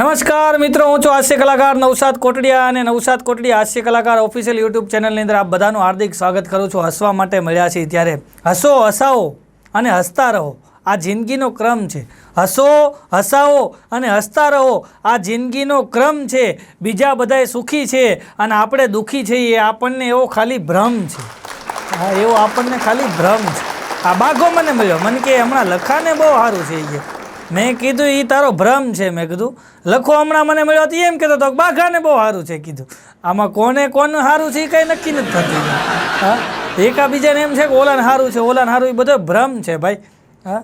નમસ્કાર મિત્રો, હું છું હાસ્ય કલાકાર નવસાદ કોટડિયા અને નવસાદ કોટડિયા હાસ્ય કલાકાર ઓફિશિયલ યુટ્યુબ ચેનલની અંદર આપ બધાનું હાર્દિક સ્વાગત કરું છું. હસવા માટે મળ્યા છીએ ત્યારે. હસો, હસાવો અને હસતા રહો. આ જિંદગીનો ક્રમ છે. હસો, હસાવો અને હસતા રહો. આ જિંદગીનો ક્રમ છે. બીજા બધાય સુખી છે અને આપણે દુઃખી છીએ. આપણને એવો ખાલી ભ્રમ છે. એવો આપણને ખાલી ભ્રમ છે. આ બાઘો મને મળ્યો. મને કે હમણાં લખાને બહુ સારું છે એ મેં કીધું એ તારો ભ્રમ છે. મેં કીધું, લખો હમણાં મને મળ્યો તો એમ કહેતો હતો બાઘાને બહુ સારું છે. કીધું, આમાં કોને કોનું સારું છે એ કંઈ નક્કી નથી થતું. હા? એકાબીજાને એમ છે કે ઓલાને સારું છે, ઓલાને સારું, એ બધો ભ્રમ છે ભાઈ. હા?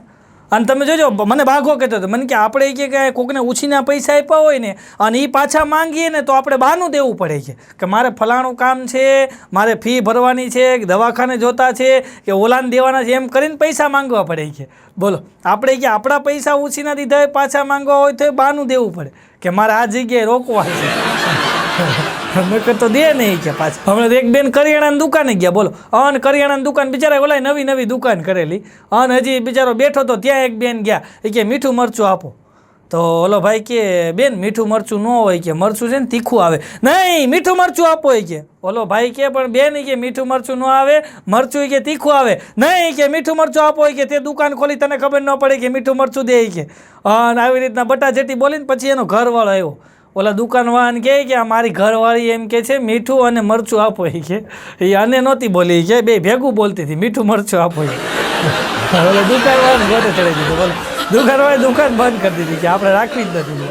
અને તમે જોજો મને ભાગો કહેતો હતો. મને કે આપણે કે કોકને ઉછીના પૈસા આપ્યા હોય ને, અને એ પાછા માંગીએ ને તો આપણે બહાનું દેવું પડે છે. કે મારે ફલાણું કામ છે, મારે ફી ભરવાની છે દવાખાને જોતા છે, કે ઓલાને દેવાના છે, એમ કરીને પૈસા માંગવા પડે છે. બોલો, આપણે કે આપણા પૈસા ઉછીના દીધા હોય, પાછા માંગવા હોય તો એ બહાનું દેવું પડે. કે મારે આ જગ્યાએ રોકવા છે. મેં તો દે નહીં કે પાછા. હમણાં એક બેન કરિયાણાની દુકાને ગયા, બોલો. અન કરિયાણાની દુકાન બિચારા ઓલા નવી નવી દુકાન કરેલી. અન હજી બિચારો બેઠો તો ત્યાં એક બેન ગયા. એ કે, મીઠું મરચું આપો. તો ઓલો ભાઈ કે, બેન, મીઠું મરચું ન હોય. કે, મરચું છે ને તીખું આવે. નહીં, મીઠું મરચું આપો. એ કે, ઓલો ભાઈ કે, પણ બેન કે, મીઠું મરચું ન આવે, મરચું કે તીખું આવે. નહીં કે, મીઠું મરચું આપો. કે, તે દુકાન ખોલી, તને ખબર ન પડે કે મીઠું મરચું દે. કે, અને આવી રીતના બટા જેટી બોલીને પછી એનો ઘરવાળો આવ્યો. ઓલા દુકાનવાળાને કહે કે, આ મારી ઘરવાળી એમ કે છે, મીઠું અને મરચું આપો. એ કે એ અને નહોતી બોલી. કે બે ભેગું બોલતી હતી, મીઠું, મરચું આપો. એ ઓલા દુકાનવાળાને ગોતે ચડી દીધું બોલો. દુકાનવાળાએ દુકાન બંધ કરી દીધી કે, આપણે રાખવી જ નથી.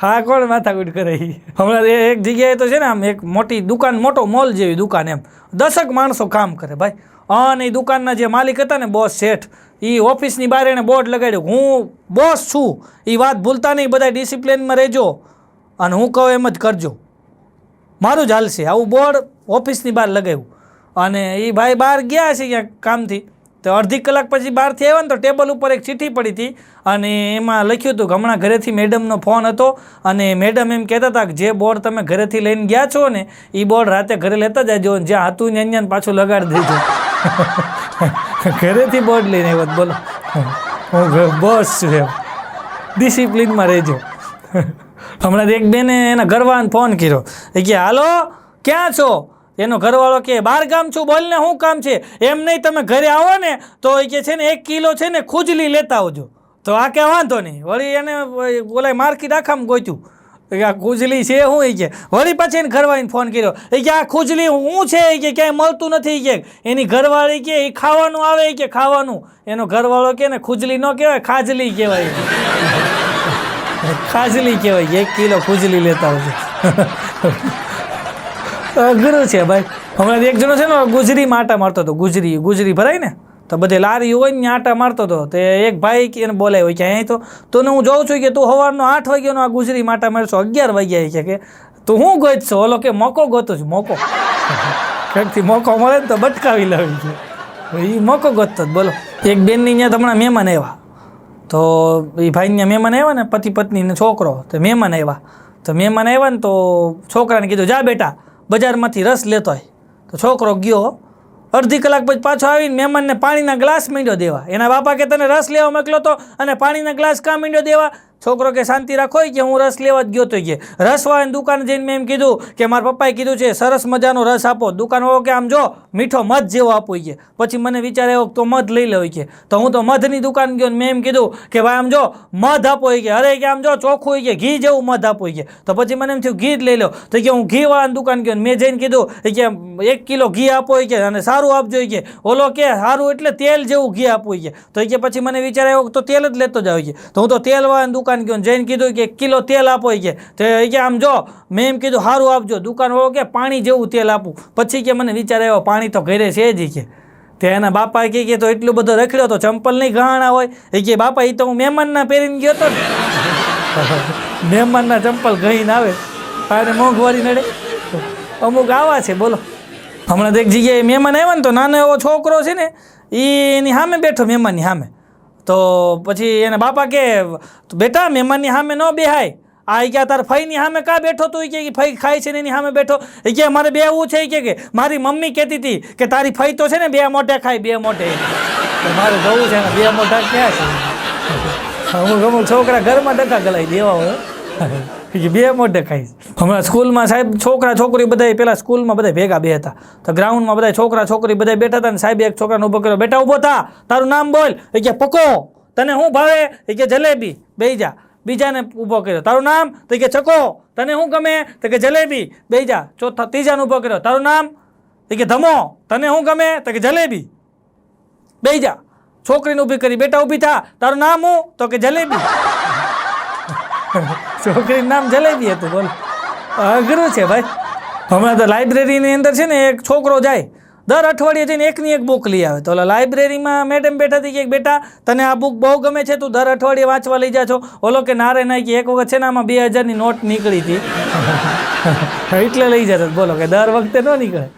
હા, કોણ માથાકૂટ કરે? હમણાં એક જગ્યાએ તો છે ને, આમ એક મોટી દુકાન, મોટો મોલ જેવી દુકાન એમ. દસક માણસો કામ કરે ભાઈ. અને એ દુકાનના જે માલિક હતા ને, બોસ શેઠ એ ઓફિસની બહાર એણે બોર્ડ લગાડ્યું. હું બોસ છું. એ વાત ભૂલતા નહીં, બધા ડિસિપ્લિનમાં રહેજો. અને હું કહું એમ જ કરજો. મારું જ હાલશે આવું બોર્ડ ઓફિસની બહાર લગાવ્યું. અને એ ભાઈ બહાર ગયા છે ક્યાંક કામથી. તો અડધી કલાક પછી બહારથી આવ્યા ને તો ટેબલ ઉપર એક ચિઠ્ઠી પડી હતી. અને એમાં લખ્યું હતું કે હમણાં ઘરેથી મેડમનો ફોન હતો. અને મેડમ એમ કહેતા હતા કે જે બોર્ડ તમે ઘરેથી લઈને ગયા છો ને એ બોર્ડ રાતે ઘરે લેતા જાજો અને જ્યાં હતું ને અહીંયા પાછું લગાડી દેજો. ઘરેથી બોર્ડ લઈને આવ્યો બોલો. હું બોસ છું. એમ ડિસિપ્લિનમાં રહેજો. હમણાં એક બેને એના ઘરવાળાને ફોન કર્યો. એ કે, હાલો, ક્યાં છો? એનો ઘરવાળો કે બાર ગામ છું. બોલ ને શું કામ છે? એમ નહીં, તમે ઘરે આવો ને, તો એ કે છે ને, એક કિલો છે ને, ખુજલી લેતા આવજો. તો આ કે વાંધો નહીં. વળી એને ઓલા માર્કેટ આખામાં ગોચ્યું આ ખુજલી છે શું એ કે, વળી પછી એને ઘરવાળીને ફોન કર્યો. એ કે, આ ખુજલી હું છે? એ કે, ક્યાંય મળતું નથી. કે, એની ઘરવાળી કે, એ ખાવાનું આવે. કે, ખાવાનું. એનો ઘરવાળો કે ને, ખુજલી ન કહેવાય, ખાજલી કહેવાય. ખાજલી કહેવાય એક કિલો ખુજલી લેતા હોય અઘરું છે ભાઈ. હમણાં એક જણો છે ને ગુજરીમાં આટા મારતો હતો. ગુજરી ગુજરી ભરાય ને? તો બધે લારી હોય ને આટા મારતો હતો. તે એક ભાઈ કે એને બોલાવ્યો કે અહીં તો, તને હું જોઉં છું કે તું સવારનો આઠ વાગ્યાનો આ ગુજરી આટા મારશો? અગિયાર વાગ્યા છે કે? તું હું ગોતશો? ઓલો કે, મોકો ગોતું છું, મોકો. કંઈકથી મોકો મળે ને તો બટકાવી લાવી છે. એ મોકો ગોતતો બોલો. એક બેનની ત્યાં હમણાં મહેમાન આવ્યા. તો એ ભાઈને મહેમાન આવ્યા ને, પતિ પત્ની ને છોકરો, તો મહેમાન આવ્યા. તો મહેમાન આવ્યા ને તો છોકરાને કીધું, જા બેટા, બજારમાંથી રસ લેતો હોય તો છોકરો ગયો, અડધી કલાક પછી પાછો આવીને મહેમાનને પાણીના ગ્લાસ માંડ્યો દેવા. એના બાપા કે, તને રસ લેવા મોકલ્યો તો? અને પાણીના ગ્લાસ કાં માંડ્યો દેવા? છોકરો કે, શાંતિ રાખો કે, હું રસ લેવા જ ગયો તો કે. રસવાળાની દુકાન જઈને મેં એમ કીધું કે, મારા પપ્પાએ કીધું છે, સરસ મજાનો રસ આપો. દુકાનવાળો કે, આમ જો, મીઠો મધ જેવો આપો કે. પછી મને વિચાર આવ્યો તો મધ લઈ લો કે. તો હું તો મધની દુકાન ગયો ને મેં એમ કીધું કે, ભાઈ, આમ જો, મધ આપો કે. અરે કે, આમ જો, ચોખ્ખું કે, ઘી જેવું મધ આપો કે. તો પછી મને એમ થયું, ઘી જ લઈ લો. તો કે, હું ઘીવાળાની દુકાન ગયો મેં જઈને કીધું કે, એક કિલો ઘી આપો કે, અને સારું આપજો કે. ઓલો કે, સારું એટલે તેલ જેવું ઘી આપવું કે. તો કે, પછી મને વિચાર આવ્યો તો તેલ જ લેતો જાવ કે. તો હું તો તેલવાળાની દુકાન ગયો કહ્યું જઈને કીધું કે કિલો તેલ આપો કે. તો એ કે આમ જો, મેં એમ કીધું સારું આપજો દુકાનવાળો કે પાણી જેવું તેલ આપું. પછી કે મને વિચાર આવ્યો, પાણી તો ઘરે છે જ કે. તે એના બાપા કહે કે તો એટલું બધો રખડ્યો તો ચંપલ નહીં ઘાણા હોય. એ કે બાપા એ તો હું મહેમાનના પહેરીને ગયો તો ને. મહેમાનના ચંપલ ગઈને આવે. અને મોંઘવારી નડે. અમુક આવા છે, બોલો. હમણાં એક જગ્યાએ મહેમાન આવ્યા ને તો નાનો એવો છોકરો છે ને એની સામે બેઠો, મહેમાનની સામે. તો પછી એના બાપા કે, બેટા, મહેમાનની સામે ન બેહાય. આ કે તાર ફઈની સામે કા બેઠો તું? કે ફઈ ખાય છે ને એની સામે બેઠો. એ કે મારે બેવું છે. કે મારી મમ્મી કહેતી હતી કે તારી ફઈ તો છે ને બે મોઢે ખાય, બે મોઢે. મારે જવું છે ને બે મોઢા ક્યાં છે? હું ગમું, છોકરા ઘરમાં ડખા ગલાઈ દેવા હોય. બે મોઢે ખાઈશ. હમણાં સ્કૂલમાં સાહેબ છોકરા, છોકરી બધા પેલા સ્કૂલમાં બધા ભેગા બે તો ગ્રાઉન્ડમાં બધા છોકરા, છોકરી બધા બેઠા હતા ને સાહેબ એક છોકરાને ઊભો કર્યો. બેટા ઊભો થા, તારું નામ બોલ. એ કે, પકો. તને શું ભાવે? એ કે, જલેબી. બેહી જા બીજાને ઊભો કર્યો. તારું નામ? તો કે, ચકો. તને શું ગમે? તો કે, જલેબી. બેહી જા ચોથા, ત્રીજાને ઊભો કર્યો. તારું નામ? એ કે, ધમો. તને શું ગમે? તો કે, જલેબી. બેહી જા છોકરીને ઊભી કરી. બેટા ઊભી થા. તારું નામ હું? તો કે, જલેબી. છોકરીનું નામ જલેબી હતું, બોલ. અઘરું છે ભાઈ. હમણાં તો લાઇબ્રેરીની અંદર છે ને એક છોકરો જાય, દર અઠવાડિયે જઈને એકની એક બુક લઈ આવે. તો ઓલા લાઇબ્રેરીમાં મેડમ બેઠા હતી કે બેટા, તને આ બુક બહુ ગમે છે, તું દર અઠવાડિયે વાંચવા લઈ જા છો ઓલો કે નારે કે એક વખત છે ને આમાં બે હજારની નોટ નીકળી હતી. એટલે લઈ જતો. બોલો કે દર વખતે ન નીકળે.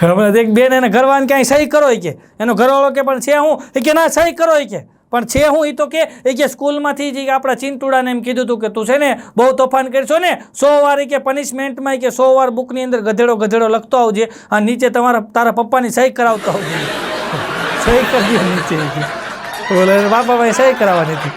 હમણાં એક બેન એને ઘરવાન ક્યાંય સહી કરો કે. એનો ઘરવાળો કે પણ છે હું? કે ના, સહી કરો કે. પણ છે હું એ તો કે, એ કે સ્કૂલમાંથી જે આપણા ચિંતુડાને એમ કીધું હતું કે, તું છે ને બહુ તોફાન કરશો ને, સો વાર કે પનિશમેન્ટમાં કે સો વાર બુકની અંદર ગધેડો ગધેડો લખતો આવજે અને નીચે તમારા, તારા પપ્પાની સહી કરાવતો આવજે. સહી કરી નીચે બોલે, બાપા ભાઈ સહી કરાવવાની હતી.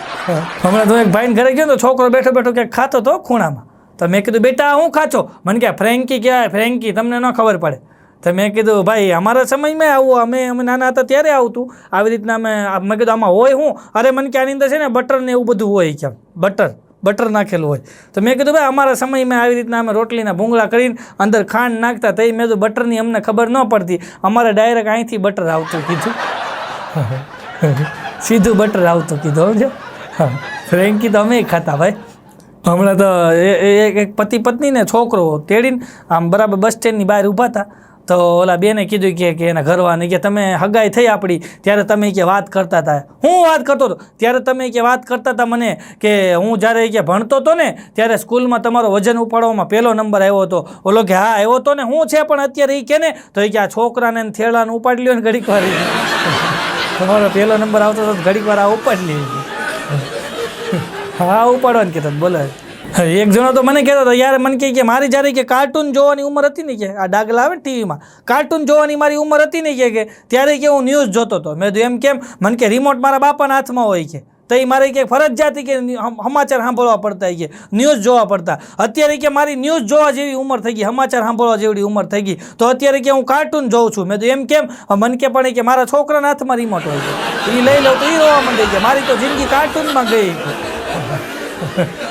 હમણાં તો એક ભાઈને ઘરે ગયો તો છોકરો બેઠો બેઠો ક્યાંક ખાતો તો ખૂણામાં. તો મેં કીધું, બેટા, હું ખાચો મને કે, ફ્રેન્કી કહેવાય ફ્રેન્કી, તમને ન ખબર પડે. તો મેં કીધું, ભાઈ, અમારા સમયમાં આવું, અમે અમે નાના હતા ત્યારે આવતું. આવી રીતના અમે મેં કીધું, આમાં હોય હું? અરે, મને કે આની અંદર છે ને બટર ને એવું બધું હોય કેમ? બટર બટર નાખેલું હોય. તો મેં કીધું, ભાઈ, અમારા સમયમાં આવી રીતના અમે રોટલીના ભૂંગળા કરીને અંદર ખાંડ નાખતા તો મેં કીધું બટરની અમને ખબર ન પડતી. અમારે ડાયરેક્ટ અહીંથી બટર આવતું કીધું. સીધું બટર આવતું કીધું, સમજો? ફ્રેન્કી તો અમે ખાતા, ભાઈ. હમણાં તો એ- એક પતિ પત્ની ને છોકરો તેડીને આમ બરાબર બસ સ્ટેન્ડની બહાર ઊભા હતા. તો ઓલા બેને કીધું કે કે એના ઘરવાને કે તમે હગાઈ થઈ આપણી ત્યારે તમે કે વાત કરતા હતા હું વાત કરતો હતો? ત્યારે તમે કે વાત કરતા હતા મને કે હું જ્યારે કે ભણતો હતો ને ત્યારે સ્કૂલમાં તમારો વજન ઉપાડવામાં પહેલો નંબર આવ્યો હતો. ઓલો કે હા આવ્યો હતો ને હું છે પણ અત્યારે એ કે ને? તો એ કે આ છોકરાને થેલાને ઉપાડી લ્યો ને ઘડીક વાર. તમારો પહેલો નંબર આવતો હતો ઘડીક વાર આ ઉપાડી લે. હા ઉપાડવાનું કહેતા હતા, બોલો. એક જણો તો મને કહેતો હતો, યાર, મને કહે કે મારી જ્યારે કે કાર્ટૂન જોવાની ઉંમર હતી ને કે, આ ડાગલા આવે ને ટીવીમાં કાર્ટૂન જોવાની મારી ઉંમર હતી ને કે ત્યારે કે હું ન્યૂઝ જોતો હતો. મેં એમ કેમ? મને કે રિમોટ મારા બાપાના હાથમાં હોય કે. તો એ મારે કે ફરજિયાત કે સમાચાર સાંભળવા પડતા કે ન્યૂઝ જોવા પડતા. અત્યારે કે મારી ન્યૂઝ જોવા જેવી ઉંમર થઈ ગઈ, સમાચાર સાંભળવા જેવી ઉંમર થઈ ગઈ, તો અત્યારે કે હું કાર્ટૂન જોઉં છું. મેં તો એમ કેમ? મને કે પણ કે મારા છોકરાના હાથમાં રિમોટ હોય છે. એ લઈ લઉં તો એ રોવા માંડે કે, મારી તો જિંદગી કાર્ટૂનમાં ગઈ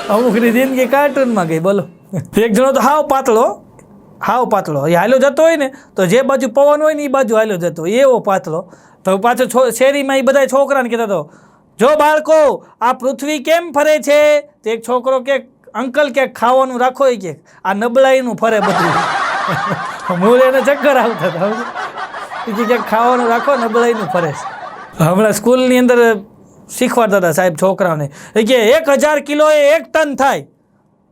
અમુકની જિંદગી કાર્ટૂનમાં ગઈ બોલો. એક જણો તો હાવ પાતળો. હાવ પાતળો. એ હાલ્યો જતો હોય ને તો જે બાજુ પવન હોય ને એ બાજુ હાલ્યો જતો. એવો પાતળો. તો પાછો શેરીમાં એ બધા છોકરાને કહેતો હતો જો બાળકો આ પૃથ્વી કેમ ફરે છે? તો એક છોકરો કે અંકલ કે ખાવાનું રાખો કે આ નબળાઈનું ફરે બધું. મૂળ એને ચક્કર આવતા હતા કે ક્યાંક ખાવાનું રાખો નબળાઈનું ફરે છે. હમણાં સ્કૂલની અંદર શીખવાડતા હતા સાહેબ છોકરાઓને. કે એક હજાર કિલો એ એક ટન થાય.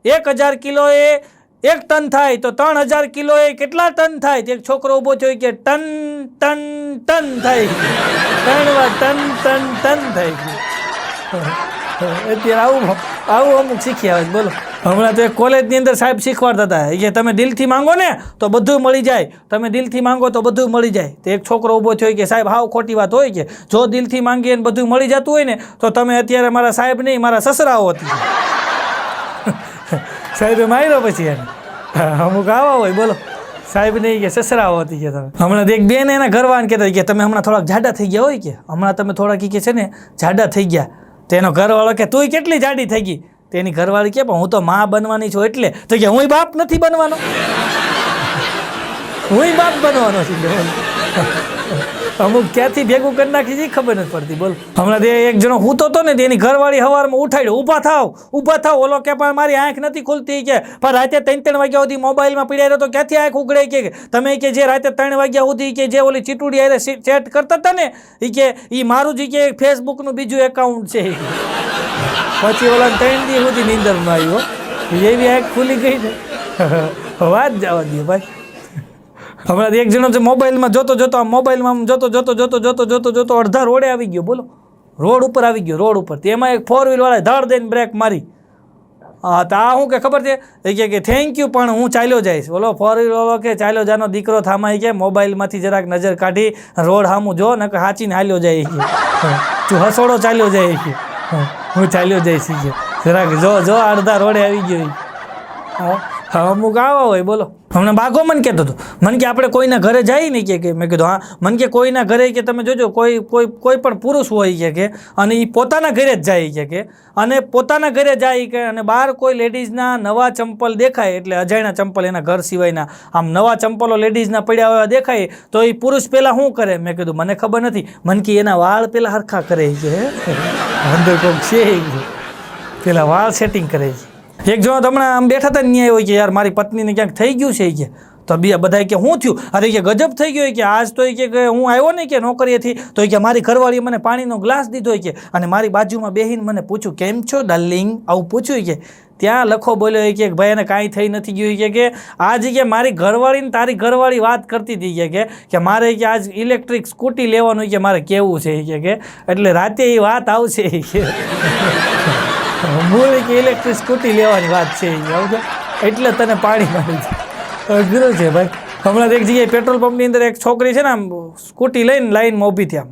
એક હજાર કિલો એ એક ટન થાય તો ત્રણ હજાર કિલો એ કેટલા ટન થાય? એક છોકરો ઊભો થયો કે ટન ટન ટન થાય. ત્રણ ટન ટન ટન થાય. અત્યારે આવું આવું અમુક શીખી આવે બોલો. હમણાં તો એક કોલેજની અંદર સાહેબ શીખવાડતા હતા. કે તમે દિલથી માંગો ને તો બધું મળી જાય. તમે દિલથી માંગો તો બધું મળી જાય. તો એક છોકરો ઊભો થયો કે સાહેબ, હાવ ખોટી વાત હોય કે જો દિલથી માંગીએ ને બધું મળી જતું હોય ને તો તમે અત્યારે મારા સાહેબ નહીં, મારા સસરાઓ હતી. સાહેબે માર્યો પછી એને. અમુક આવા હોય, બોલો. સાહેબ નહીં કે સસરાઓ હતી કે તમે. હમણાં એક બેન એના ઘરવાન કહેતા કે તમે હમણાં થોડાક જાડા થઈ ગયા હોય કે? હમણાં તમે થોડાક કે છે ને જાડા થઈ ગયા. તો એનો ઘરવાળો કે તું કેટલી જાડી થઈ ગઈ? તો એની ઘરવાળી કે પણ હું તો માં બનવાની છું એટલે. તો કે હું બાપ નથી બનવાનો. હું બાપ બનવાનો છું. અમુક ક્યાંથી ભેગું કરી નાખી છે ખબર નથી પડતી. બોલ. હમણાં તે એક જણો હૂતો હતો ને, તેની ઘરવાળી સવારમાં ઉઠાડ્યો. ઊભા થાવ ઊભા થાવ. ઓલો કે, પણ મારી આંખ નથી ખુલતી. કે, પણ રાતે ત્રણ ત્રણ વાગ્યા સુધી મોબાઈલમાં પીડાયો તો ક્યાંથી આંખ ઉગડે? કે, તમે કે, જે રાતે ત્રણ વાગ્યા સુધી કે, જે ઓલી ચીટુડી હારે ચેટ કરતા હતા ને એ કે એ મારું જ કે ફેસબુકનું બીજું એકાઉન્ટ છે. પછી ઓલા ત્રણ દી સુધી નીંદરમાં આવ્યો. એવી આંખ ખુલી ગઈ ને. વાત જવા દે ભાઈ. હમણાં એક જણો છે મોબાઈલમાં જોતો જોતો આમ મોબાઈલમાં આમ જોતો જોતો જોતો જોતો જોતો જોતો અડધા રોડે આવી ગયો, બોલો. રોડ ઉપર આવી ગયો, રોડ ઉપર. તેમાં એક ફોર વ્હીલવાળાએ ધડ દઈને બ્રેક મારી. હા, તો આ શું કે ખબર છે? એ કે કે થેન્ક યુ પણ હું ચાલ્યો જઈશ. બોલો ફોર વ્હીલવાળો કે, ચાલ્યો જાનો દીકરો થામાઈ ગયા, મોબાઈલમાંથી જરાક નજર કાઢી, રોડ સામું જો ને હાચીને હાલ્યો જાય તું હસોડો ચાલ્યો જાય કે. હું ચાલ્યો જઈશ જરાક જો જો, અડધા રોડે આવી ગયો. હા અમુક આવા હોય, બોલો. હમણાં બાગો મને કહેતો હતો. મને કે આપણે કોઈના ઘરે જઈએ ને કે મેં કીધું, હા, મને કે કોઈના ઘરે કે તમે જોજો, કોઈ કોઈ કોઈ પણ પુરુષ હોય કે અને એ પોતાના ઘરે જ જાય કે કે, અને પોતાના ઘરે જાય કે, અને બહાર કોઈ લેડીઝના નવા ચંપલ દેખાય, એટલે અજાણ્યા ચંપલ એના ઘર સિવાયના, આમ નવા ચંપલો લેડીઝના પડ્યા હોય દેખાય, તો એ પુરુષ પહેલાં શું કરે? મેં કીધું, મને ખબર નથી. મને કે એના વાળ પહેલાં હરખા કરે છે અંદર કોઈક છે પેલા વાળ સેટિંગ કરે છે. એક જો હમણાં આમ બેઠા હતા ન્યાય હોય કે યાર મારી પત્નીને ક્યાંક થઈ ગયું છે કે, તો બે બધા કે શું થયું? અરે કે ગજબ થઈ ગયો કે, આજ તો કે હું આવ્યો ને કે નોકરીએથી? તો કે મારી ઘરવાળીએ મને પાણીનો ગ્લાસ દીધો કે, અને મારી બાજુમાં બેહીને મને પૂછ્યું, કેમ છો ડાર્લિંગ આવું પૂછ્યું કે ત્યાં લખો બોલ્યો એ કે ભાઈ એને કાંઈ થઈ નથી ગયું કે કે આજ જગ્યાએ મારી ઘરવાળીને તારી ઘરવાળી વાત કરતી હતી કે કે મારે કે આજ ઇલેક્ટ્રિક સ્કૂટી લેવાનું કે મારે કેવું છે કે કે એટલે રાતે એ વાત આવશે કે મૂળ કે ઇલેક્ટ્રિક સ્કૂટી લેવાની વાત છે એટલે તને પાણી મારી છે અઘરું છે ભાઈ હમણાં એક જગ્યાએ પેટ્રોલ પંપની અંદર એક છોકરી છે ને આમ સ્કૂટી લઈને લાઈનમાં ઊભી આમ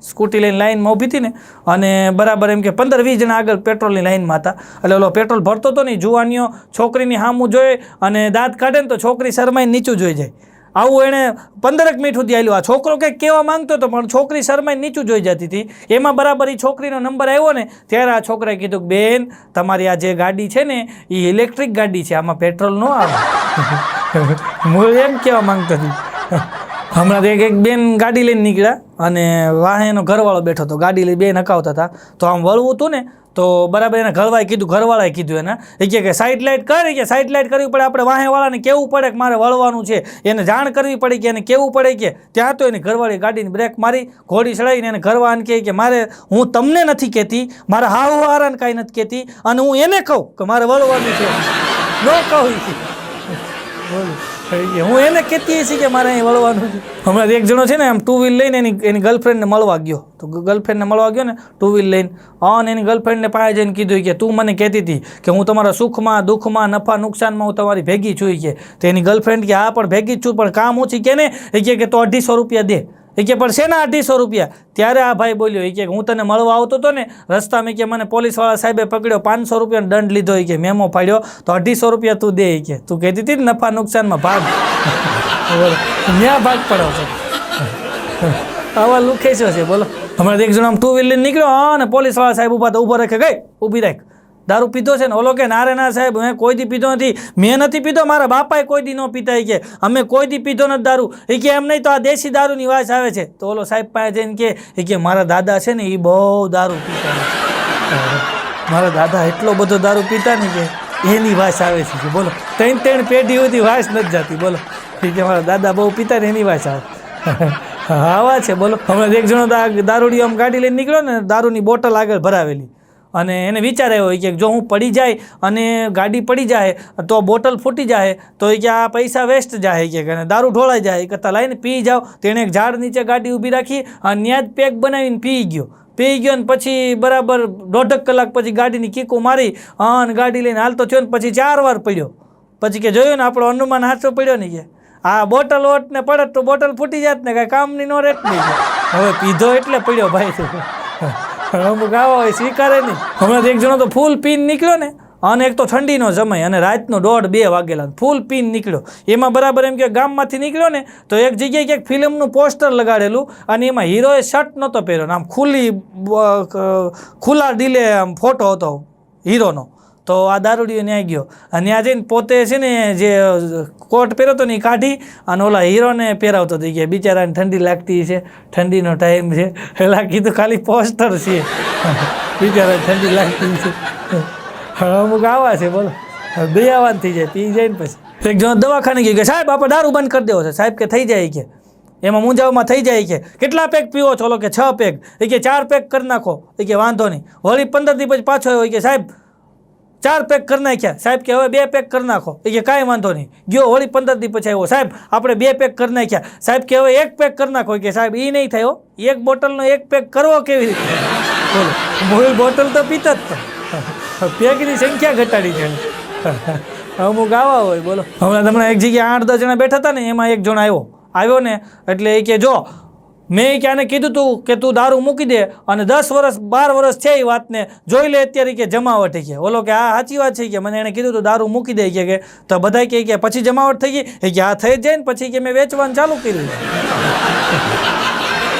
સ્કૂટી લઈને લાઈનમાં ઊભી હતી ને અને બરાબર એમ કે પંદર વીસ જણા આગળ પેટ્રોલની લાઈનમાં હતા. એટલે ઓલો પેટ્રોલ ભરતો હતો ને જુવાનીઓ છોકરીની હામું જોઈએ અને દાંત કાઢે ને તો છોકરી શરમાઈને નીચું જોઈ જાય. આવું એણે પંદરક મિનિટ સુધી આવેલું આ છોકરો કંઈક કહેવા માંગતો હતો પણ છોકરી શરમાઈને નીચું જોઈ જતી હતી. એમાં બરાબર એ છોકરીનો નંબર આવ્યો ને ત્યારે આ છોકરાએ કીધું બેન તમારી આ જે ગાડી છે ને એ ઇલેક્ટ્રિક ગાડી છે આમાં પેટ્રોલ ન આવે. હું એમ કહેવા માંગતો હતી. હમણાં એક એક બેન ગાડી લઈને નીકળ્યા અને વાહે એનો ઘરવાળો બેઠો હતો. ગાડી લઈ બેન હકાવતા હતા. તો આમ વળવું હતું ને, તો બરાબર એને ઘરવાળાએ કીધું ઘરવાળાએ કીધું એને. એ કહે કે સાઈડ લાઇટ કરે કે સાઈડ લાઇટ કરવી પડે. આપણે વાહેવાળાને કેવું પડે કે મારે વળવાનું છે? એને જાણ કરવી પડે કે એને કેવું પડે કે? ત્યાં તો એની ઘરવાળી ગાડીની બ્રેક મારી, ઘોડી ચડાવીને એને ઘરવાળાને કહે કે મારે, હું તમને નથી કહેતી, મારા હાવ હારાને કાંઈ નથી કહેતી, અને હું એને કહું કે મારે વળવાનું છે. ન કહું બોલો. હું એને કહેતી હશે કે મારે અહીં વળવાનું છે. હમણાં એક જણો છે ને આમ ટુ વ્હીલ લઈને એની એની ગર્લફ્રેન્ડને મળવા ગયો. તો ગર્લફ્રેન્ડને મળવા ગયો ને ટુ વ્હીલ લઈને. અને એની ગર્લફ્રેન્ડને પાસે જઈને કીધું કે તું મને કહેતી હતી કે હું તમારા સુખમાં, દુઃખમાં, નફા, નુકસાનમાં હું તમારી ભેગી છું કે. તો એની ગર્લફ્રેન્ડ કે, હા, પણ ભેગી જ છું, પણ કામ ઓછી કે ને? એ કે, તો અઢીસો રૂપિયા દે. એ કે, પણ શેના અઢીસો રૂપિયા? ત્યારે આ ભાઈ બોલ્યો, એ કે, હું તને મળવા આવતો હતો ને, રસ્તામાં કે, મને પોલીસવાળા સાહેબે પકડ્યો, પાંચસો રૂપિયાનો દંડ લીધો, એ કે, મેમો ફાડ્યો, તો અઢીસો રૂપિયા તું દે, એ કે. તું કહેતી હતી નફા નુકસાનમાં ભાગ. ન્યા ભાગ પડો છો. આવા લુખેશો છે, બોલો. હમણાં એક જણા ટુ વ્હીલર નીકળ્યો, હા ને પોલીસવાળા સાહેબ ઊભા તો ઊભો રાખે, ગઈ, ઊભી રાખ. દારૂ પીધો છે ને, ઓલો કે નારે ના સાહેબ મેં કોઈ દી પીધો નથી. મેં નથી પીધો, મારા બાપાએ કોઈ દી ન પીતા ઈ કે. અમે કોઈ દી પીધો નથી દારૂ. એ કે એમ નહીં તો આ દેશી દારૂની વાસ આવે છે. તો ઓલો સાહેબ પાસે જઈને કે, એ કે મારા દાદા છે ને, એ બહુ દારૂ પીતા મારા દાદા એટલો બધો દારૂ પીતા ને કે એની વાસ આવે છે. બોલો, ત્રણ ત્રણ પેઢી સુધી વાસ નથી જતી. બોલો, એ કે મારા દાદા બહુ પીતા ને, એની વાસ આવે. આવા છે. બોલો, હમણાં એક જણો દારૂડી આમ ગાડી લઈને નીકળ્યો ને, દારૂની બોટલ આગળ ભરાવેલી. અને એને વિચાર આવ્યો કે જો હું પડી જાય અને ગાડી પડી જાય, તો બોટલ ફૂટી જાય, તો એ કે આ પૈસા વેસ્ટ જાય કે અને દારૂ ઢોળાઈ જાય કરતાં લાઈને પી જાઓ. તેણે એક ઝાડ નીચે ગાડી ઊભી રાખી અને ત્યાં જ પેક બનાવીને પી ગયો. પી ગયો ને પછી બરાબર દોઢક કલાક પછી ગાડીની કીકો મારી અને ગાડી લઈને હાલતો થયો ને પછી ચાર વાર પડ્યો. પછી કે જોયું ને આપણો અનુમાન હાથો પડ્યો ને કે, આ બોટલ ઓટ ને પડત તો બોટલ ફૂટી જાત ને કાંઈ કામની નો રેટ નહીં. હવે પીધો એટલે પડ્યો ભાઈ. અમુક આવા હોય સ્વીકારે નહીં. હમણાં એક જણો તો ફૂલ પીન નીકળ્યો ને, અને એક તો ઠંડીનો સમય અને રાતનો દોઢ બે વાગેલા ફૂલ પીન નીકળ્યો. એમાં બરાબર એમ કે ગામમાંથી નીકળ્યો ને, તો એક જગ્યાએ ક્યાંક ફિલ્મનું પોસ્ટર લગાડેલું અને એમાં હીરોએ શર્ટ નહોતો પહેર્યો આમ ખુલ્લી ખુલ્લા ડીલે આમ ફોટો હતો, હીરોનો. તો આ દારૂડીઓ ન્યાય ગયો. અને ત્યાં જઈને પોતે છે ને, જે કોટ પહેરતો હતો ને કાઢી અને ઓલા હીરોને પહેરાવતો થઈ ગયા બિચારાને ઠંડી લાગતી છે, ઠંડીનો ટાઈમ છે. એટલે કીધું ખાલી પોસ્ટર છે. બિચારા ઠંડી લાગતી છે. અમુક આવા છે, બોલો. દયાવાન થઈ જાય, પી જાય ને પછી. એક જણ દવાખાને ગયો કે, સાહેબ, આપણે દારૂ બંધ કરી દેવો છે. સાહેબ કે, થઈ જાય કે. એમાં મૂંઝાવમાં થઈ જાય કે, કેટલા પેક પીવો છો? કે, છ પેક. એ કે, ચાર પેક કરી નાખો. એ કે, વાંધો નહીં. વળી પંદર દી પછી પાછો હોય કે, સાહેબ ચાર પેક કરી નાખ્યા. સાહેબ કે હવે બે પેક કરી નાખો. એ કે કાંઈ વાંધો નહીં. ગયો હોળી પંદર દી પછી આવ્યો. સાહેબ, આપણે બે પેક કરી નાખ્યા. સાહેબ કે હવે એક પેક કરી નાખો. કે સાહેબ એ નહીં થયો. એક બોટલનો એક પેક કરવો કેવી રીતે? બોલો. બોટલ તો પીતા જ પેકની સંખ્યા ઘટાડી છે. અમુક આવા હોય. બોલો. હમણાં તમને એક જગ્યાએ આઠ દસ જણા બેઠા હતા ને, એમાં એક જણ આવ્યો. આવ્યો ને, એટલે એ કે જો મેં ક્યાંને કીધું તું કે તું દારૂ મૂકી દે અને દસ વર્ષ બાર વર્ષ છે એ વાતને જોઈ લે અત્યારે કે જમાવટ થઈ ગયા ઓલો કે આ સાચી વાત છે કે. મને એણે કીધું તું, દારૂ મૂકી દે. કે તો બધા કહે કે, પછી જમાવટ થઈ ગઈ? એ કે આ થઈ જાય ને પછી કે મેં વેચવાનું ચાલુ કર્યું.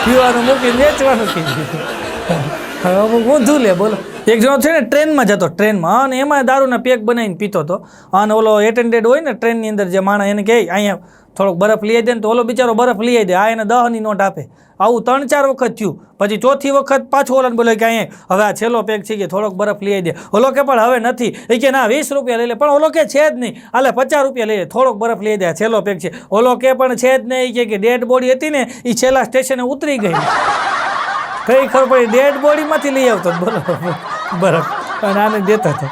પીવાનું મૂકીને વેચવાનું કીધું હવે ઊંધું લે, બોલો. એક જણો છે ને, ટ્રેનમાં જતો, ટ્રેનમાં. અને એમાં દારૂના પેક બનાવીને પીતો હતો. અને ઓલો એટેન્ડેડ હોય ને, ટ્રેનની અંદર જે માણસ એને કહે, અહીંયા થોડોક બરફ લઈ દે ને તો ઓલો બિચારો બરફ લઈ દે. આ એને દહની નોટ આપે. આવું ત્રણ ચાર વખત થયું. પછી ચોથી વખત પાછો ઓલાને બોલે કે અહીંયા, હવે આ છેલ્લો પેક છે કે થોડોક બરફ લઈ દે. ઓલો કે, પણ હવે નથી. એ કે, ના, વીસ રૂપિયા લઈ લે. પણ ઓલો કે, છે જ નહીં. હાલે પચાસ રૂપિયા લઈ લે. થોડોક બરફ લઈ દે. આ છેલ્લો પેક છે. ઓલો કે, પણ છે જ નહીં. કે ડેડ બોડી હતી ને એ છેલ્લા સ્ટેશને ઉતરી ગઈ. કઈ ખબર પડી ડેડ બોડીમાંથી લઈ આવતો બોલો બરફ અને આને દેતો હતો.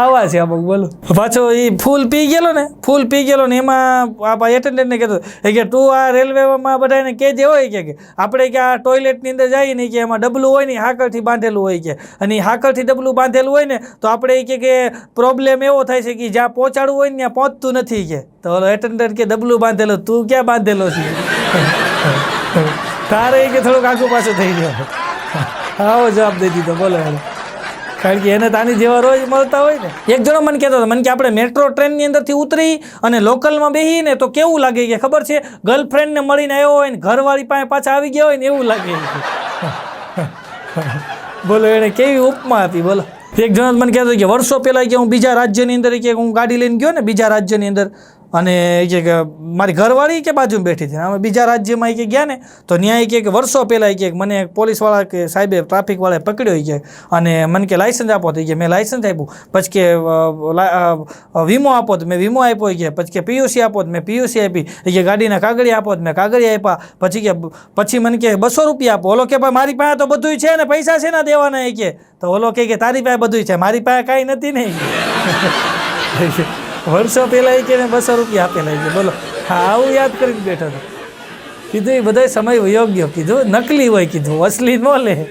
આવા છે અમુક, બોલો. પાછો એ ફૂલ પી ગયેલો ને, ફૂલ પી ગયેલો ને, એમાં આપણા એટેન્ડન્ટને કહેતો એ કે, તું આ રેલવેમાં બધાને કહેજે હોય કે આપણે કે આ ટોયલેટની અંદર જઈએ ને, કે એમાં ડબલું હોય ને હાકળથી બાંધેલું હોય કે, અને એ હાકળથી ડબલું બાંધેલું હોય ને, તો આપણે કે કે પ્રોબ્લેમ એવો થાય છે કે જ્યાં પહોંચાડવું હોય ને, ત્યાં પહોંચતું નથી કે. તો એટેન્ડન્ટ કે, ડબલું બાંધેલું, તું ક્યાં બાંધેલો છે? તારે કે થોડુંક આખું પાછું થઈ ગયો. આવો જવાબ દઈ દીધો બોલો એને કારણ કે એને તાની જેવા રોજ મળતા હોય ને. એક જણો મને કહેતો હતો મને કે આપણે મેટ્રો ટ્રેનની અંદરથી ઉતરી અને લોકલમાં બેસીને તો કેવું લાગે કે ખબર છે ગર્લફ્રેન્ડને મળીને આવ્યો હોય ને ઘરવાળી પાસે પાછા આવી ગયા હોય ને એવું લાગે બોલો એણે કેવી ઉપમા આપી બોલો. એક જણો મને કહેતો કે વર્ષો પહેલાં કે હું બીજા રાજ્યની અંદર કે હું ગાડી લઈને ગયો ને બીજા રાજ્યની અંદર અને એ કે મારી ઘરવાળી કે બાજુમાં બેઠી હતી અમે બીજા રાજ્યમાં એ કે ગયા ને, તો ન્યાય કે કે વર્ષો પહેલાં ઈ કે મને પોલીસવાળા કે સાહેબે ટ્રાફિકવાળાએ પકડ્યો કે, અને મને કે લાઇસન્સ આપો તો કે મેં લાઇસન્સ આપ્યું. પછી કે વીમો આપો તો મેં વીમો આપ્યો કે, પછી કે પીયુસી આપો તો મેં પીયુસી આપી કે ગાડીના કાગળિયા આપો તો મેં કાગળિયા આપ્યા, પછી કે, પછી મને કે બસો રૂપિયા આપો. ઓલો કે ભાઈ, મારી પાસે તો બધુંય છે ને, પૈસા છે ને દેવાના એ કે? તો ઓલો કે, તારી પાસે બધુંય છે, મારી પાસે કાંઈ નથી ને ઈ કે. વર્ષો પહેલાં એ કે બસો રૂપિયા આપેલા છે બોલો, હા, આવું યાદ કરીને બેઠો હતો. કીધું, એ બધાય સમય યોગ્ય. કીધું, નકલી હોય, કીધું, અસલી ન લે.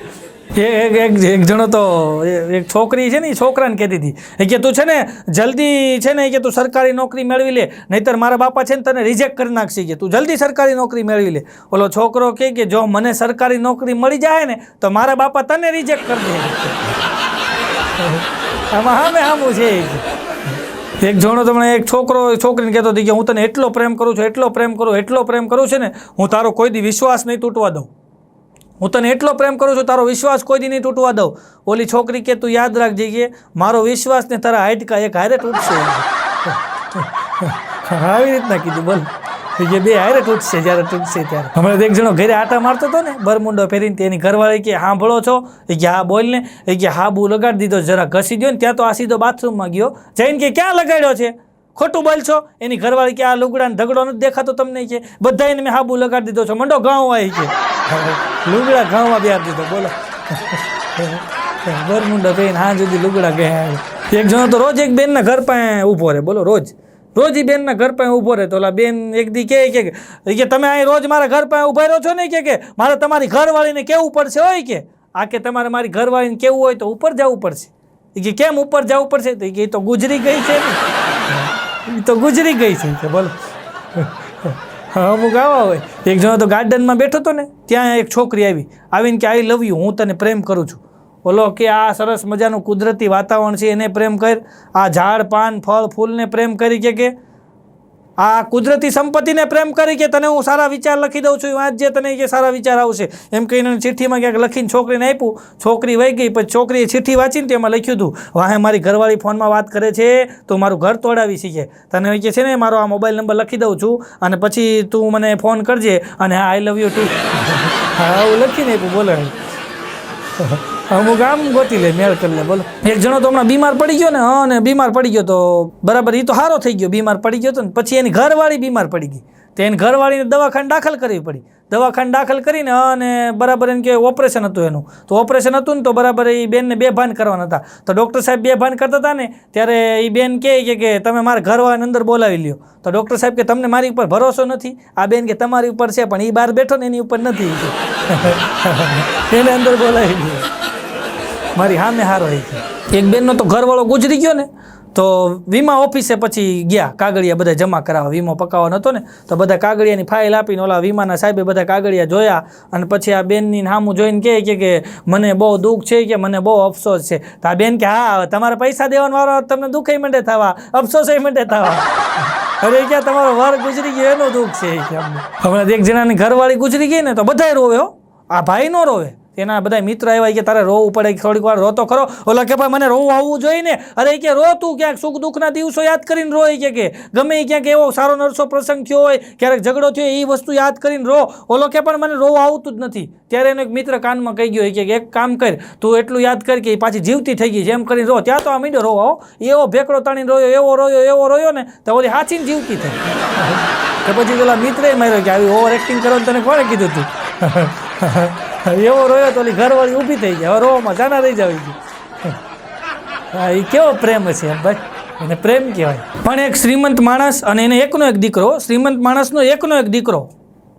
એક એક એક જણો તો એક છોકરી છે ને, એ છોકરાને કહેતી હતી. એ કે, તું છે ને, જલ્દી છે ને, એ કે, તું સરકારી નોકરી મેળવી લે, નહીતર મારા બાપા છે ને, તને રિજેક્ટ કરી નાખશે. કે, તું જલ્દી સરકારી નોકરી મેળવી લે. ઓલો છોકરો કહે કે, જો મને સરકારી નોકરી મળી જાય ને, તો મારા બાપા તને રિજેક્ટ કરી દે. આમાં હામે હામું છે એ. કે. એક જણો તમને એક છોકરો, છોકરીને કહેતો હતો કે હું તને એટલો પ્રેમ કરું છું, એટલો પ્રેમ કરું, એટલો પ્રેમ કરું છું ને, હું તારો કોઈ દી વિશ્વાસ નહીં તૂટવા દઉં. હું તને એટલો પ્રેમ કરું છું, તારો વિશ્વાસ કોઈ દી નહીં તૂટવા દઉં. ઓલી છોકરી કે, તું યાદ રાખજે કે મારો વિશ્વાસ ને તારા હાઈટકા એક હારે તૂટશે. આવી રીતના કીધું, બોલ. કે બે હારે તૂટશે જ્યારે તૂટશે ત્યારે. હમણાં એક જણો ઘરે આટા મારતો હતો ને, બરમુંડો પહેરીને તેની ઘરવાળી કે સાંભળો છો? એ કે હા, બોલ ને. એ કે હા બુ લગાડી દીધો, જરા ઘસી દો ને, ત્યાં તો આ સીધો બાથરૂમમાં ગયો. જઈને કે ક્યાં લગાડ્યો છે? ખોટું બોલ છો? એની ઘરવાળી કે આ લુગડાને ઝઘડો નથી દેખાતો તમને કે? બધા એને મેં હાબુ લગાડી દીધો છો. મંડો ઘઉં આવી કે? લુગડા ઘઉંમાં બિહાર દીધો, બોલો. બરમુંડો પહેરીને હા જુદી લુગડા ગયા એક જણો તો રોજ એક બેનના ઘર પાસે ઊભો રહે, બોલો, રોજ. રોજ એ બેનના ઘર પાસે ઊભો રહે તો ઓલા બેન એક દી કહે, કે કે તમે અહીં રોજ મારા ઘર પાસે ઊભા રહ્યો છો ને? કે કે, મારે તમારી ઘરવાળીને કેવું પડશે હોય કે? આ કે તમારે મારી ઘરવાળીને કેવું હોય તો ઉપર જવું પડશે. એ કે કેમ ઉપર જવું પડશે? તો એ તો ગુજરી ગઈ છે ને. એ તો ગુજરી ગઈ છે. કે બોલો. અમુક આવા હોય. એક જણો તો ગાર્ડનમાં બેઠો હતો ને, ત્યાં એક છોકરી આવી. આવીને કે આઈ લવ યુ હું તને પ્રેમ કરું છું. ઓલો કે આ સરસ મજાનું કુદરતી વાતાવરણ છે, એને પ્રેમ કર. આ ઝાડ, પાન, ફળ, ફૂલને પ્રેમ કરી કે કે? આ કુદરતી સંપત્તિને પ્રેમ કરી કે તને હું સારા વિચાર લખી દઉં છું વાંચજે તને કે સારા વિચાર આવશે. એમ કહીને ચિઠ્ઠીમાં ક્યાંક લખીને છોકરીને આપ્યું. છોકરી વહી ગઈ, પછી છોકરીએ ચિઠ્ઠી વાંચીને તેમાં લખ્યું હતું, વાહે, મારી ઘરવાળી ફોનમાં વાત કરે છે, તો મારું ઘર તોડાવી શીખે. તને કે છે ને, મારો આ મોબાઈલ નંબર લખી દઉં છું અને પછી તું મને ફોન કરજે અને હા આઈ લવ યુ ટુ હા આવું લખીને આપ્યું, બોલો અમુક આમ ગોતી લે, મેળ કરી લે, બોલો. એક જણો તો હમણાં બીમાર પડી ગયો ને, હા, ને બીમાર પડી ગયો તો બરાબર એ તો સારો થઈ ગયો, બીમાર પડી ગયો તો ને, પછી એની ઘરવાળી બીમાર પડી ગઈ. તો એની ઘરવાળીને દવાખાને દાખલ કરવી પડી. દવાખાને દાખલ કરીને અને બરાબર એને કે ઓપરેશન હતું એનું. તો ઓપરેશન હતું ને તો બરાબર એ બેનને બે ભાન કરવાના હતા. તો ડૉક્ટર સાહેબ બે ભાન કરતા હતા ને, ત્યારે એ બેન કહે કે કે તમે મારા ઘરવાળાને અંદર બોલાવી લ્યો. તો ડૉક્ટર સાહેબ કે, તમને મારી ઉપર ભરોસો નથી. આ બેન કે, તમારી ઉપર છે, પણ એ બહાર બેઠો ને એની ઉપર નથી. એને અંદર બોલાવી લ્યો. મારી સામે હારો એ એક બેનનો તો ઘરવાળો ગુજરી ગયો ને, તો વીમા ઓફિસે પછી ગયા, કાગળિયા બધા જમા કરાવવા, વીમો પકાવવાનો હતો ને, તો બધા કાગળિયાની ફાઇલ આપીને ઓલા વીમાના સાહેબે બધા કાગળિયા જોયા, અને પછી આ બેનની સામું જોઈને કહે કે કે મને બહુ દુઃખ છે કે મને બહુ અફસોસ છે. તો આ બેન કે, હા તમારે પૈસા દેવાનો વારો તમને દુઃખ તમને માટે થવા એ મંડે થવા. અરે, ક્યાં તમારો વાર ગુજરી ગયો, એનું દુઃખ છે. હમણાં એક જણાની ઘરવાળી ગુજરી ગઈ ને, તો બધાય રોવે હો. આ ભાઈ નો રોવે. એના બધા મિત્રો આવ્યા કે તારે રોવું પડે થોડીક વાર રોતો ખરો. ઓલા કે ભાઈ, મને રોવું આવવું જોઈએ ને. અરે કે, રો તું ક્યાંક સુખ દુઃખના દિવસો યાદ કરીને રો. કે કે, ગમે ક્યાંક એવો સારો નરસો પ્રસંગ થયો હોય, ક્યારેક ઝઘડો થયો એ વસ્તુ યાદ કરીને રો. ઓલો કે, પણ મને રોવું આવતું જ નથી. ત્યારે એનો એક મિત્ર કાનમાં કહી ગયો કે એક કામ કર, તું એટલું યાદ કર કે પાછી જીવતી થઈ ગઈ છે, એમ કરીને રો. ત્યાં તો આ મીંડો રોવા આવો એવો ભેકડો તાણીને રોયો, એવો રોયો એવો રોયો ને, તો ઓલી હાચીને જીવતી થઈ. તો પછી પેલા મિત્રે માર્યો કે આવી ઓવર એક્ટિંગ કરવાનું તને કોણે કીધું તું? એવો રોયો તો ઘરવાળી ઊભી થઈ જાય હવે રોવામાં જાના રહી જાવી હા એ કેવો પ્રેમ છે એમ ભાઈ? એને પ્રેમ કહેવાય. પણ એક શ્રીમંત માણસ અને એને એકનો એક દીકરો, શ્રીમંત માણસનો એકનો એક દીકરો.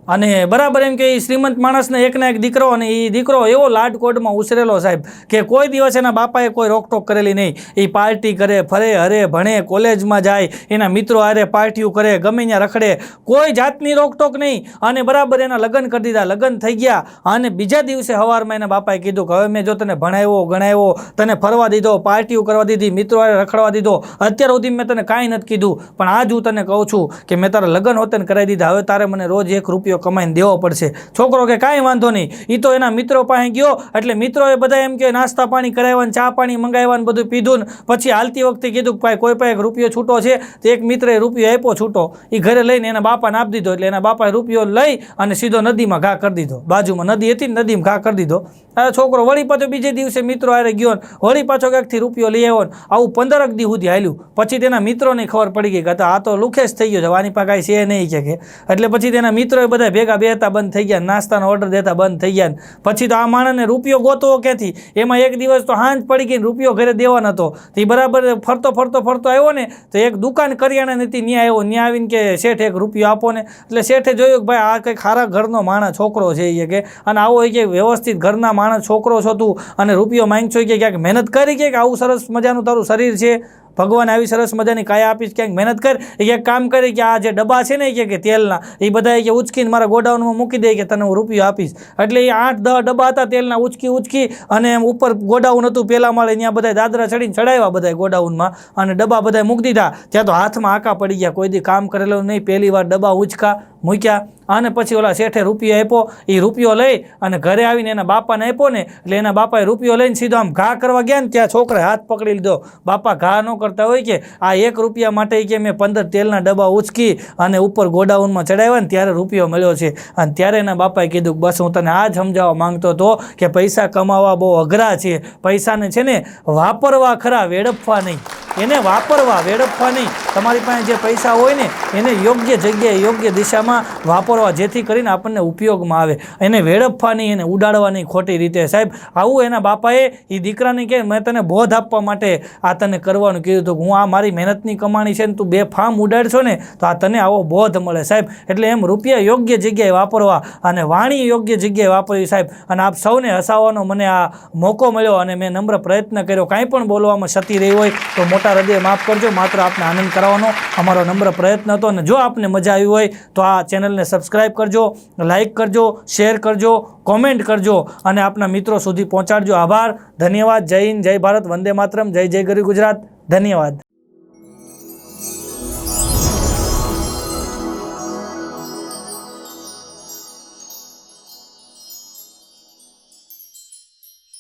અને બરાબર એમ કે એ શ્રીમંત માણસને એકના એક દીકરો અને એ દીકરો એવો લાડ કોડમાં ઉછરેલો સાહેબ કે કોઈ દિવસ એના બાપાએ કોઈ રોકટોક કરેલી નહીં. એ પાર્ટી કરે, ફરે, હરે, ભણે, કોલેજમાં જાય, એના મિત્રો હારે પાર્ટીઓ કરે, ગમે ત્યાં રખડે, કોઈ જાતની રોકટોક નહીં. અને બરાબર એના લગ્ન કરી દીધા, લગ્ન થઈ ગયા. અને બીજા દિવસે સવારમાં એના બાપાએ કીધું કે હવે મેં જો તને ભણાવ્યો, ગણાવ્યો, તને ફરવા દીધો, પાર્ટીઓ કરવા દીધી, મિત્રો હારે રખડવા દીધો, અત્યાર સુધી મેં તને કાંઈ નથી કીધું. પણ આજ હું તને કહું છું કે મેં તારા લગ્ન હોતે ને કરાવી દીધા, હવે તારે મને રોજ એક રૂપિયો કમાઈને દેવો પડશે. છોકરો કે કાંઈ વાંધો નહીં. એ તો એના મિત્રો પાસે ગયો, એટલે મિત્રોએ બધા એમ કે નાસ્તા પાણી કરાવ્યા ચા પાણી મંગાવ્યા બધું પીધું ને પછી હાલતી વખતે કીધું કે ભાઈ કોઈ પાસે રૂપિયો છૂટો છે, તો એક મિત્રએ રૂપિયો આપ્યો છૂટો. એ ઘરે લઈને એના બાપાને આપી દીધો, એટલે એના બાપાએ રૂપિયો લઈ અને સીધો નદીમાં ઘા કરી દીધો. બાજુમાં નદી હતી ને નદીમાં ઘા કરી દીધો. આ છોકરો વળી પાછો બીજે દિવસે મિત્રો હારે ગયો ને વળી પાછો ક્યાંકથી રૂપિયો લઈ આવ્યો ને આવું પંદરક દી સુધી હાલ્યું. પછી તેના મિત્રોને ખબર પડી ગઈ કે આ તો- લુખેશ થઈ ગયો છે આની પાસે કાંઈ છે નહીં કે એટલે પછી તેના મિત્રોએ બધા ભેગા બેહતા બંધ થઈ ગયા, નાસ્તાનો ઓર્ડર દેતા બંધ થઈ ગયા. પછી તો આ માણસને રૂપિયો ગોતવો ક્યાંથી? એમાં એક દિવસ તો હાંજ પડી ગઈ રૂપિયો ઘરે દેવાનો હતો. તો એ બરાબર ફરતો ફરતો ફરતો આવ્યો ને, તો એક દુકાન કરિયાણા નથી ત્યાં આવ્યો ત્યાં આવીને કે શેઠ એક રૂપિયો આપો ને. એટલે શેઠે જોયું કે ભાઈ આ કંઈક ખારા ઘરનો માણસ છોકરો છે એ કે. અને આવો એ કે વ્યવસ્થિત ઘરના માણસ છોકરો છો તું. અને રૂપિયો માંગ છો કે ક્યાંક મહેનત કરી કે આવું સરસ મજાનું તારું શરીર છે? ભગવાન આવી સરસ મજાની કાયા આપીશ ક્યાંક મહેનત કર, એ ક્યાંક કામ કરી કે આ જે ડબ્બા છે ને કે કે તેલના, એ બધા કે ઉચકીને મારા ગોડાઉનમાં મૂકી દે કે તને હું રૂપિયો આપીશ. એટલે એ આઠ દહ ડબ્બા હતા તેલના ઉચકી ઉચકી અને એમ ઉપર ગોડાઉન હતું પહેલાં માળે ત્યાં બધા દાદરા ચડીને ચડાવ્યા બધા ગોડાઉનમાં અને ડબ્બા બધા મૂકી દીધા. ત્યાં તો હાથમાં આકા પડી ગયા, કોઈ દી કામ કરેલું નહીં, પહેલી વાર ડબ્બા ઉચકા, મૂક્યા. અને પછી ઓલા શેઠે રૂપિયો આપ્યો એ રૂપિયો લઈ અને ઘરે આવીને એના બાપાને આપ્યો ને, એટલે એના બાપાએ રૂપિયો લઈને સીધો આમ ઘા કરવા ગયા ને, ત્યાં છોકરાએ હાથ પકડી લીધો. બાપા ઘા ન કરતા હોય કે, આ એક રૂપિયા માટે કે મેં પંદર તેલના ડબ્બા ઉચકી અને ઉપર ગોડાઉનમાં ચડાવ્યા ને, ત્યારે રૂપિયો મળ્યો છે. અને ત્યારે એના બાપાએ કીધું બસ હું તને આ જ સમજાવવા માંગતો હતો કે પૈસા કમાવા બહુ અઘરા છે. પૈસાને છે ને વાપરવા ખરા, વેડફવા નહીં. એને વાપરવા, વેડફવા નહીં. તમારી પાસે જે પૈસા હોય ને, એને યોગ્ય જગ્યાએ યોગ્ય દિશામાં વાપરવા જેથી કરીને આપણને ઉપયોગમાં આવે. એને વેડફવાની એને ઉડાડવાની ખોટી રીતે. સાહેબ, આવું એના બાપાએ એ દીકરાને કે મેં તને બોધ આપવા માટે આ તને કરવાનું કીધું હતું હું આ મારી મહેનતની કમાણી છે ને તું બે ફાર્મ ઉડાડશો ને તો આ તને આવો બોધ મળે. સાહેબ, એટલે એમ રૂપિયા યોગ્ય જગ્યાએ વાપરવા અને વાણી યોગ્ય જગ્યાએ વાપરવી સાહેબ. અને આપ સૌને હસાવવાનો મને આ મોકો મળ્યો અને મેં નમ્ર પ્રયત્ન કર્યો. કાંઈ પણ બોલવામાં ક્ષતિ રહી હોય તો મોટા હૃદય માફ કરજો. માત્ર આપને આનંદ કરાવવાનો અમારો નમ્ર પ્રયત્ન હતો. અને જો આપને મજા આવી હોય તો આ ચેનલને સબસ્ક્રાઈબ કરજો લાઇક કરજો શેર કરજો કોમેન્ટ કરજો અને આપના મિત્રો સુધી પહોંચાડજો. આભાર, ધન્યવાદ, જય હિન્દ, જય ભારત, વંદે માતરમ, જય જય ગરી ગુજરાત, ધન્યવાદ.